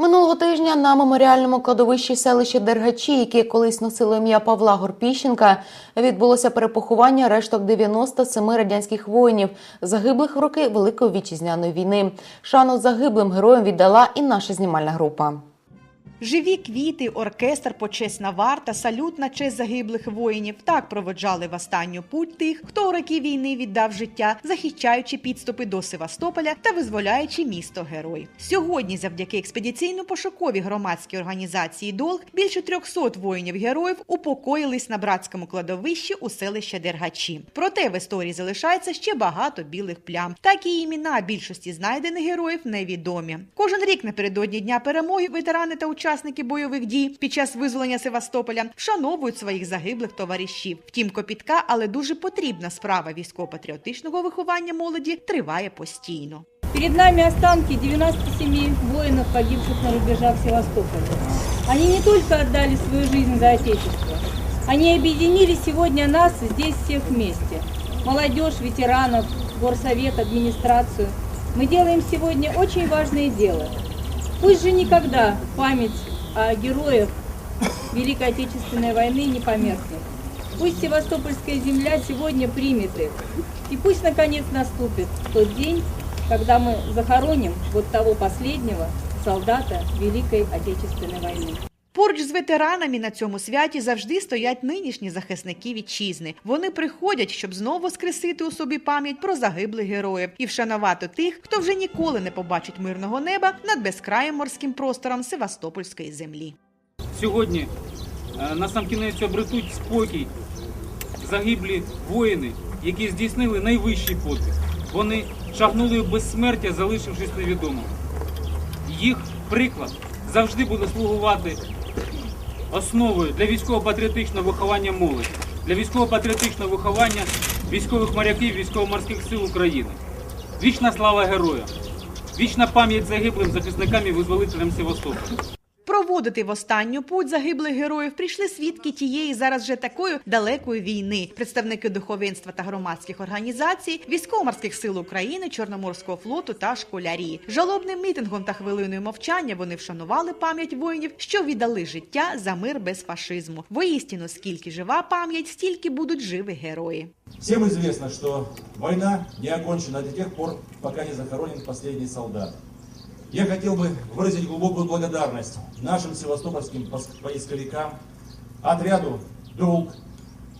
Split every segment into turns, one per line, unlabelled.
Минулого тижня на меморіальному кладовищі селища Дергачі, яке колись носило ім'я Павла Горпіщенка, відбулося перепоховання решток 97 радянських воїнів, загиблих в роки Великої вітчизняної війни. Шану загиблим героям віддала і наша знімальна група.
Живі квіти, оркестр, почесна варта, салют на честь загиблих воїнів. Так проводжали в останню путь тих, хто у роки війни віддав життя, захищаючи підступи до Севастополя та визволяючи місто герой. Сьогодні, завдяки експедиційно-пошуковій громадській організації Долг, більше 300 воїнів-героїв упокоїлись на братському кладовищі у селища Дергачі. Проте в історії залишається ще багато білих плям. Так і імена більшості знайдених героїв невідомі. Кожен рік напередодні дня перемоги ветерани та учасники бойових дій під час визволення Севастополя вшановують своїх загиблих товаришів. Втім, копітка, але дуже потрібна справа військово-патріотичного виховання молоді триває постійно.
Перед нами останки 97 воинов, погибших на рубежах Севастополя. Они не только отдали свою жизнь за Отечество, они объединили сегодня нас здесь всех вместе. Молодежь, ветеранов, горсовет, администрацию. Мы делаем сегодня очень важное дело. Пусть же никогда память о героях Великой Отечественной войны не померкнет. Пусть Севастопольская земля сегодня примет их. И пусть наконец наступит тот день, когда мы захороним вот того последнего солдата Великой Отечественной войны.
Поруч з ветеранами на цьому святі завжди стоять нинішні захисники вітчизни. Вони приходять, щоб знову скресити у собі пам'ять про загиблих героїв і вшанувати тих, хто вже ніколи не побачить мирного неба над безкраїм морським простором Севастопольської землі.
Сьогодні е, на сам кінець обретуть спокій загиблі воїни, які здійснили найвищий подвиг. Вони шагнули в безсмертя, залишившись невідомим. Їх приклад завжди буде слугувати основою для військово-патріотичного виховання молоді, для військово-патріотичного виховання військових моряків військово-морських сил України. Вічна слава героям! Вічна пам'ять загиблим захисникам і визволителям Севастополя.
Проводити в останню путь загиблих героїв прийшли свідки тієї зараз вже такої далекої війни, представники духовенства та громадських організацій, військово-морських сил України, Чорноморського флоту та школярі. Жалобним мітингом та хвилиною мовчання вони вшанували пам'ять воїнів, що віддали життя за мир без фашизму. Воістину, скільки жива пам'ять, стільки будуть живі герої.
Всем известно, что война не окончена до тех пор, пока не захоронен последний солдат. Я хотел бы выразить глубокую благодарность нашим севастопольским поисковикам, отряду «Долг»,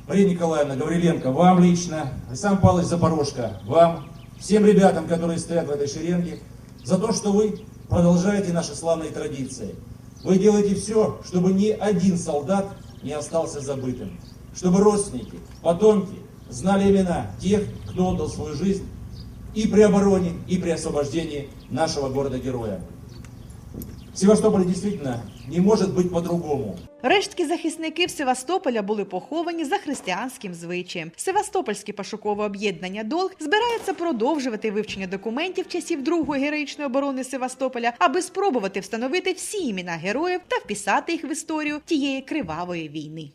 Мария Николаевна Гавриленко, вам лично, Александр Павлович Запорожко, вам, всем ребятам, которые стоят в этой шеренге, за то, что вы продолжаете наши славные традиции. Вы делаете все, чтобы ни один солдат не остался забытым, чтобы родственники, потомки знали имена тех, кто отдал свою жизнь и при обороне, и при освобождении нашего города-героя. Севастополь действительно не может быть по-другому.
Рештки захисників Севастополя були поховані за християнським звичаєм. Севастопольське пошукове об'єднання Долг збирається продовжувати вивчення документів часів Другої героїчної оборони Севастополя, аби спробувати встановити всі імена героїв та вписати їх в історію тієї кривавої війни.